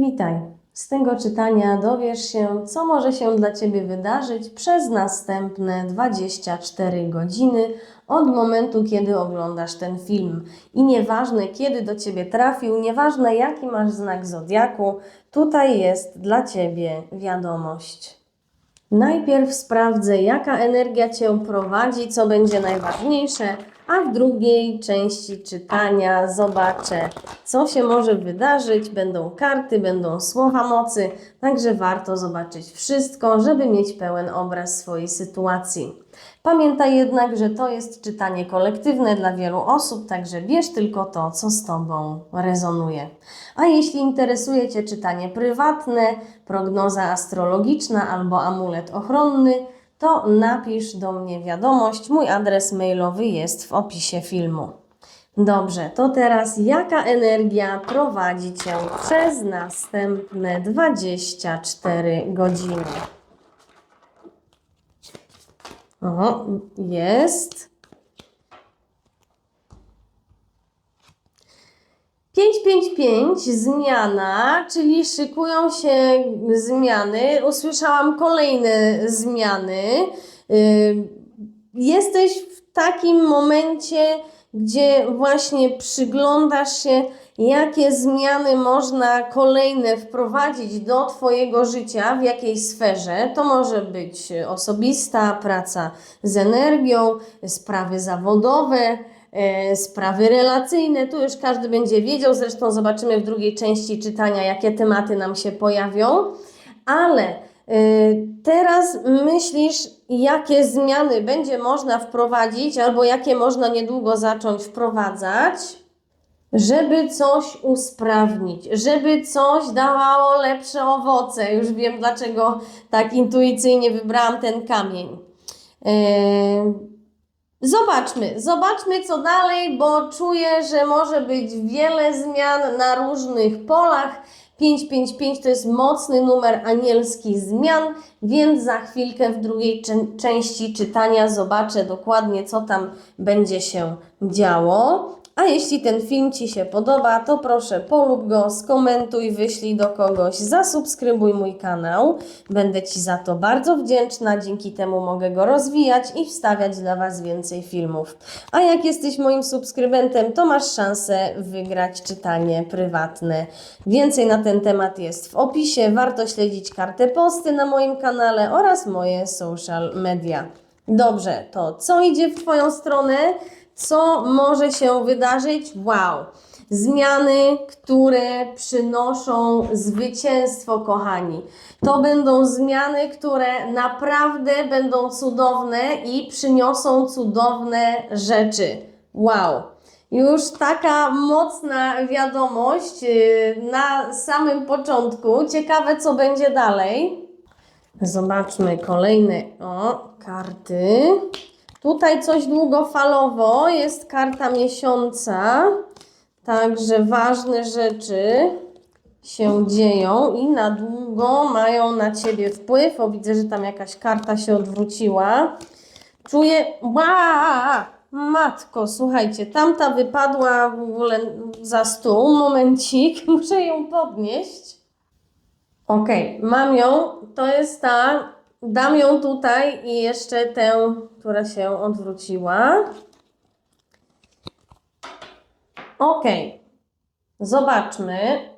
Witaj. Z tego czytania dowiesz się, co może się dla Ciebie wydarzyć przez następne 24 godziny od momentu, kiedy oglądasz ten film. I nieważne, kiedy do Ciebie trafił, nieważne, jaki masz znak zodiaku, tutaj jest dla Ciebie wiadomość. Najpierw sprawdzę, jaka energia Cię prowadzi, co będzie najważniejsze, a w drugiej części czytania zobaczę, co się może wydarzyć. Będą karty, będą słowa mocy, także warto zobaczyć wszystko, żeby mieć pełen obraz swojej sytuacji. Pamiętaj jednak, że to jest czytanie kolektywne dla wielu osób, także bierz tylko to, co z Tobą rezonuje. A jeśli interesuje Cię czytanie prywatne, prognoza astrologiczna albo amulet ochronny, to napisz do mnie wiadomość. Mój adres mailowy jest w opisie filmu. Dobrze, to teraz jaka energia prowadzi Cię przez następne 24 godziny? O, jest. 555 zmiana, czyli szykują się zmiany. Usłyszałam kolejne zmiany. Y, Jesteś w takim momencie, gdzie właśnie przyglądasz się, jakie zmiany można kolejne wprowadzić do Twojego życia, w jakiej sferze. To może być osobista, praca z energią, sprawy zawodowe, e, sprawy relacyjne. Tu już każdy będzie wiedział, zresztą zobaczymy w drugiej części czytania, jakie tematy nam się pojawią. Ale teraz myślisz, jakie zmiany będzie można wprowadzić, albo jakie można niedługo zacząć wprowadzać, żeby coś usprawnić, żeby coś dawało lepsze owoce. Już wiem, dlaczego tak intuicyjnie wybrałam ten kamień. Yy, Zobaczmy, zobaczmy co dalej, bo czuję, że może być wiele zmian na różnych polach. 555 to jest mocny numer anielski zmian, więc za chwilkę w drugiej czę- części czytania zobaczę dokładnie, co tam będzie się działo. A jeśli ten film Ci się podoba, to proszę polub go, skomentuj, wyślij do kogoś, zasubskrybuj mój kanał. Będę Ci za to bardzo wdzięczna, dzięki temu mogę go rozwijać i wstawiać dla Was więcej filmów. A jak jesteś moim subskrybentem, to masz szansę wygrać czytanie prywatne. Więcej na ten temat jest w opisie. Warto śledzić kartę posty na moim kanale oraz moje social media. Dobrze, to co idzie w Twoją stronę? Co może się wydarzyć? Wow! Zmiany, które przynoszą zwycięstwo, kochani. To będą zmiany, które naprawdę będą cudowne i przyniosą cudowne rzeczy. Wow! Już taka mocna wiadomość yy, na samym początku. Ciekawe, co będzie dalej. Zobaczmy kolejne o, karty. Tutaj coś długofalowo, jest karta miesiąca, także ważne rzeczy się dzieją i na długo mają na Ciebie wpływ. O, widzę, że tam jakaś karta się odwróciła. Czuję, Ła! matko, słuchajcie, tamta wypadła w ogóle za stół, momencik, muszę ją podnieść. Okej, mam ją. To jest ta. Dam ją tutaj i jeszcze tę, która się odwróciła. Okej, zobaczmy.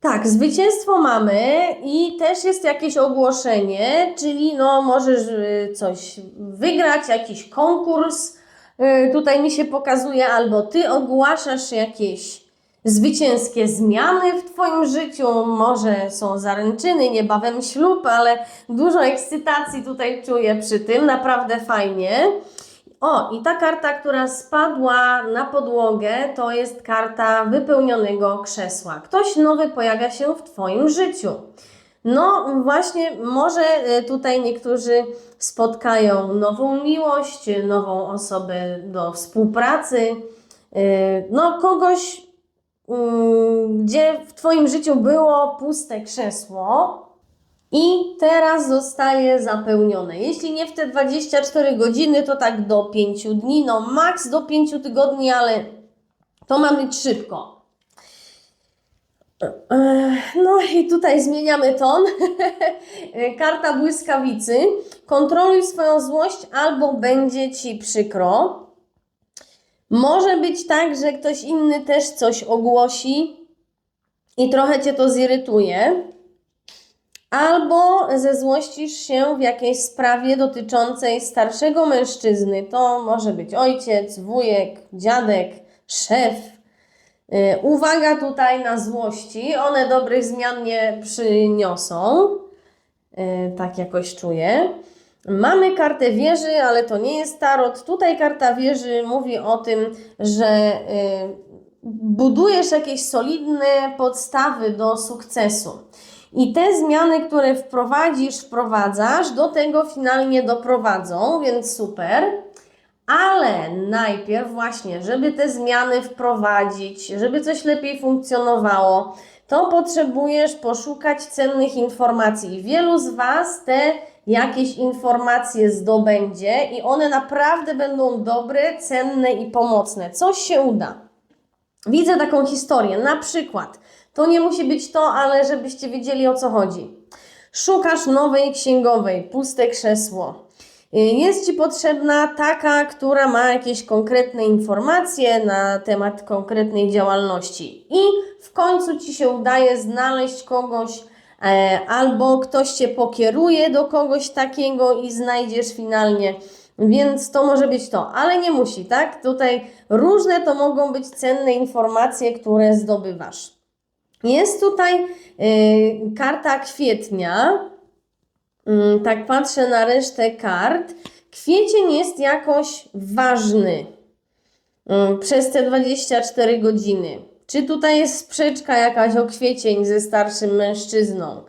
Tak, zwycięstwo mamy i też jest jakieś ogłoszenie, czyli no możesz y, coś wygrać, jakiś konkurs. Y, Tutaj mi się pokazuje, albo ty ogłaszasz jakieś zwycięskie zmiany w Twoim życiu, może są zaręczyny, niebawem ślub, ale dużo ekscytacji tutaj czuję przy tym, naprawdę fajnie. O, i ta karta, która spadła na podłogę, to jest karta wypełnionego krzesła. Ktoś nowy pojawia się w Twoim życiu. No właśnie, może e, tutaj niektórzy spotkają nową miłość, nową osobę do współpracy, e, no kogoś, gdzie w Twoim życiu było puste krzesło i teraz zostaje zapełnione. Jeśli nie w te 24 godziny, to tak do 5 dni, no maks do 5 tygodni, ale to ma być szybko. No i tutaj zmieniamy ton. Karta błyskawicy. Kontroluj swoją złość albo będzie ci przykro. Może być tak, że ktoś inny też coś ogłosi i trochę cię to zirytuje. Albo zezłościsz się w jakiejś sprawie dotyczącej starszego mężczyzny. To może być ojciec, wujek, dziadek, szef. Y, Uwaga tutaj na złości. One dobrych zmian nie przyniosą. Y, Tak jakoś czuję. Mamy kartę wieży, ale to nie jest tarot. Tutaj karta wieży mówi o tym, że y, budujesz jakieś solidne podstawy do sukcesu. I te zmiany, które wprowadzisz, wprowadzasz, do tego finalnie doprowadzą, więc super. Ale najpierw właśnie, żeby te zmiany wprowadzić, żeby coś lepiej funkcjonowało, to potrzebujesz poszukać cennych informacji. Wielu z Was te jakieś informacje zdobędzie i one naprawdę będą dobre, cenne i pomocne. Coś się uda. Widzę taką historię, na przykład, to nie musi być to, ale żebyście wiedzieli o co chodzi. Szukasz nowej księgowej, puste krzesło. Y, Jest Ci potrzebna taka, która ma jakieś konkretne informacje na temat konkretnej działalności. I w końcu Ci się udaje znaleźć kogoś, albo ktoś Cię pokieruje do kogoś takiego i znajdziesz finalnie. Więc to może być to, ale nie musi, tak? Tutaj różne to mogą być cenne informacje, które zdobywasz. Jest tutaj y, karta kwietnia. Mm, tak patrzę na resztę kart. Kwiecień jest jakoś ważny mm, przez te 24 godziny. Czy tutaj jest sprzeczka jakaś o kwiecień ze starszym mężczyzną?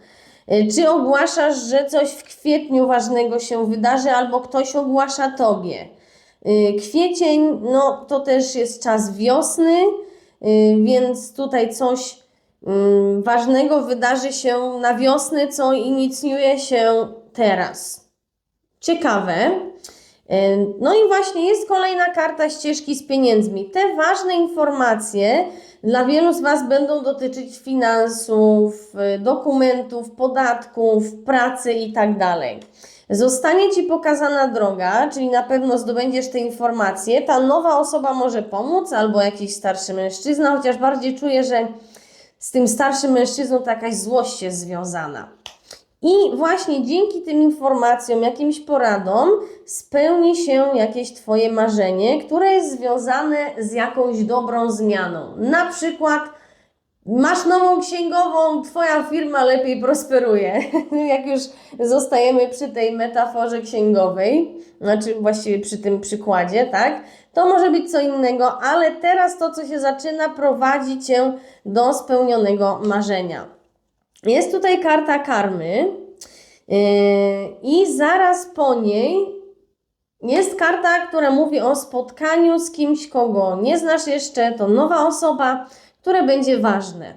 Y, Czy ogłaszasz, że coś w kwietniu ważnego się wydarzy, albo ktoś ogłasza tobie? Y, Kwiecień, no to też jest czas wiosny, y, więc tutaj coś mm, ważnego wydarzy się na wiosnę, co inicjuje się teraz. Ciekawe. Y, No i właśnie jest kolejna karta ścieżki z pieniędzmi. Te ważne informacje dla wielu z Was będą dotyczyć finansów, y, dokumentów, podatków, pracy i tak. Zostanie Ci pokazana droga, czyli na pewno zdobędziesz te informacje. Ta nowa osoba może pomóc, albo jakiś starszy mężczyzna, chociaż bardziej czuję, że z tym starszym mężczyzną to jakaś złość jest związana. I właśnie dzięki tym informacjom, jakimś poradom, spełni się jakieś Twoje marzenie, które jest związane z jakąś dobrą zmianą. Na przykład masz nową księgową, Twoja firma lepiej prosperuje. Jak już zostajemy przy tej metaforze księgowej, znaczy właściwie przy tym przykładzie, tak? To może być co innego, ale teraz to, co się zaczyna, prowadzi Cię do spełnionego marzenia. Jest tutaj karta karmy yy, i zaraz po niej jest karta, która mówi o spotkaniu z kimś, kogo nie znasz jeszcze, to nowa osoba, które będzie ważne.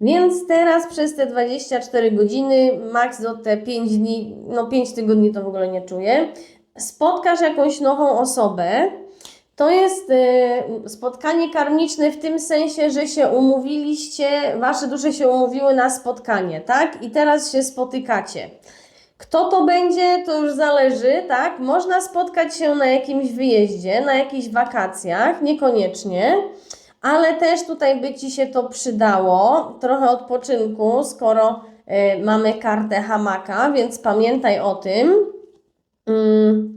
Więc teraz przez te 24 godziny, maks do te 5 dni, no 5 tygodni to w ogóle nie czuję, spotkasz jakąś nową osobę. To jest y, spotkanie karmiczne w tym sensie, że się umówiliście, wasze dusze się umówiły na spotkanie, tak? I teraz się spotykacie. Kto to będzie, to już zależy, tak? Można spotkać się na jakimś wyjeździe, na jakichś wakacjach, niekoniecznie, ale też tutaj by Ci się to przydało, trochę odpoczynku, skoro y, mamy kartę hamaka, więc pamiętaj o tym. Mm.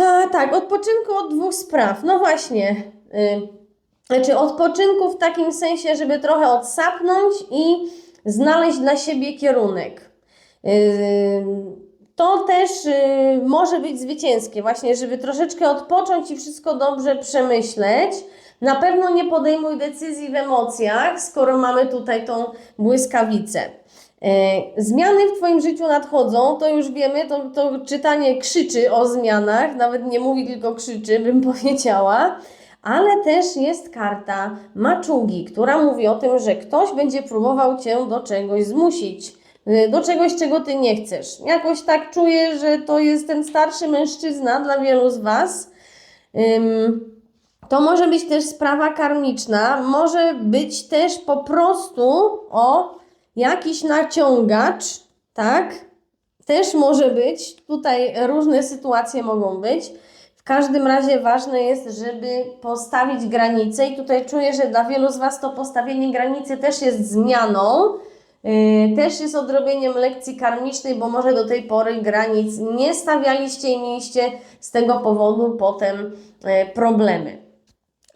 A, tak, odpoczynku od dwóch spraw. No właśnie. Y, znaczy, odpoczynku w takim sensie, żeby trochę odsapnąć i znaleźć dla siebie kierunek. Y, to też y, może być zwycięskie, właśnie, żeby troszeczkę odpocząć i wszystko dobrze przemyśleć. Na pewno nie podejmuj decyzji w emocjach, skoro mamy tutaj tą błyskawicę. E, Zmiany w Twoim życiu nadchodzą, to już wiemy, to, to czytanie krzyczy o zmianach, nawet nie mówi, tylko krzyczy, bym powiedziała. Ale też jest karta maczugi, która mówi o tym, że ktoś będzie próbował Cię do czegoś zmusić, y, do czegoś, czego Ty nie chcesz. Jakoś tak czuję, że to jest ten starszy mężczyzna dla wielu z Was. To może być też sprawa karmiczna, może być też po prostu o jakiś naciągacz, tak? Też może być. Tutaj różne sytuacje mogą być. W każdym razie ważne jest, żeby postawić granicę, i tutaj czuję, że dla wielu z Was to postawienie granicy też jest zmianą, yy, też jest odrobieniem lekcji karmicznej, bo może do tej pory granic nie stawialiście i mieliście z tego powodu potem yy, problemy.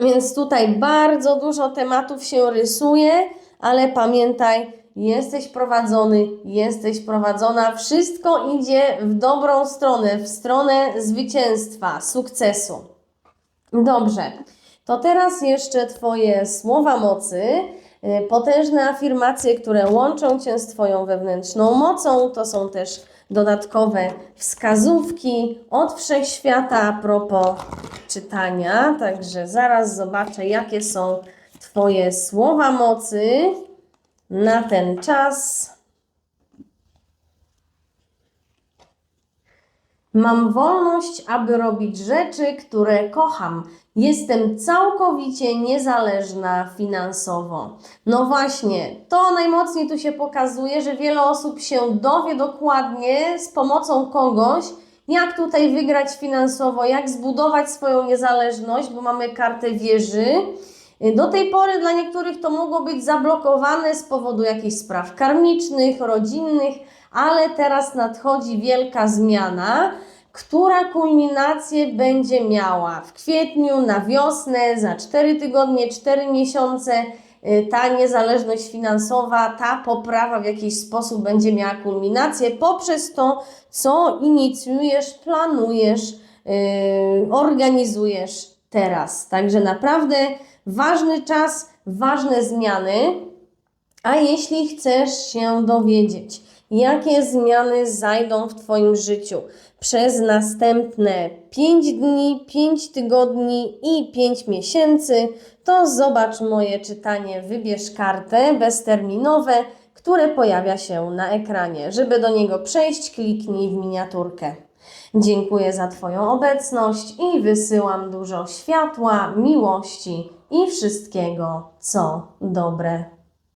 Więc tutaj bardzo dużo tematów się rysuje, ale pamiętaj, jesteś prowadzony, jesteś prowadzona, wszystko idzie w dobrą stronę, w stronę zwycięstwa, sukcesu. Dobrze, to teraz jeszcze Twoje słowa mocy, y, potężne afirmacje, które łączą Cię z Twoją wewnętrzną mocą. To są też dodatkowe wskazówki od wszechświata a propos czytania. Także zaraz zobaczę, jakie są Twoje słowa mocy na ten czas. Mam wolność, aby robić rzeczy, które kocham. Jestem całkowicie niezależna finansowo. No właśnie, to najmocniej tu się pokazuje, że wiele osób się dowie dokładnie z pomocą kogoś, jak tutaj wygrać finansowo, jak zbudować swoją niezależność, bo mamy kartę wieży. Do tej pory dla niektórych to mogło być zablokowane z powodu jakichś spraw karmicznych, rodzinnych, ale teraz nadchodzi wielka zmiana, która kulminację będzie miała w kwietniu, na wiosnę, za 4 tygodnie, 4 miesiące. Y, Ta niezależność finansowa, ta poprawa w jakiś sposób będzie miała kulminację poprzez to, co inicjujesz, planujesz, yy, organizujesz teraz. Także naprawdę ważny czas, ważne zmiany. A jeśli chcesz się dowiedzieć, jakie zmiany zajdą w Twoim życiu przez następne 5 dni, 5 tygodni i 5 miesięcy, to zobacz moje czytanie Wybierz kartę bezterminowe, które pojawia się na ekranie. Żeby do niego przejść, kliknij w miniaturkę. Dziękuję za Twoją obecność i wysyłam dużo światła, miłości i wszystkiego, co dobre.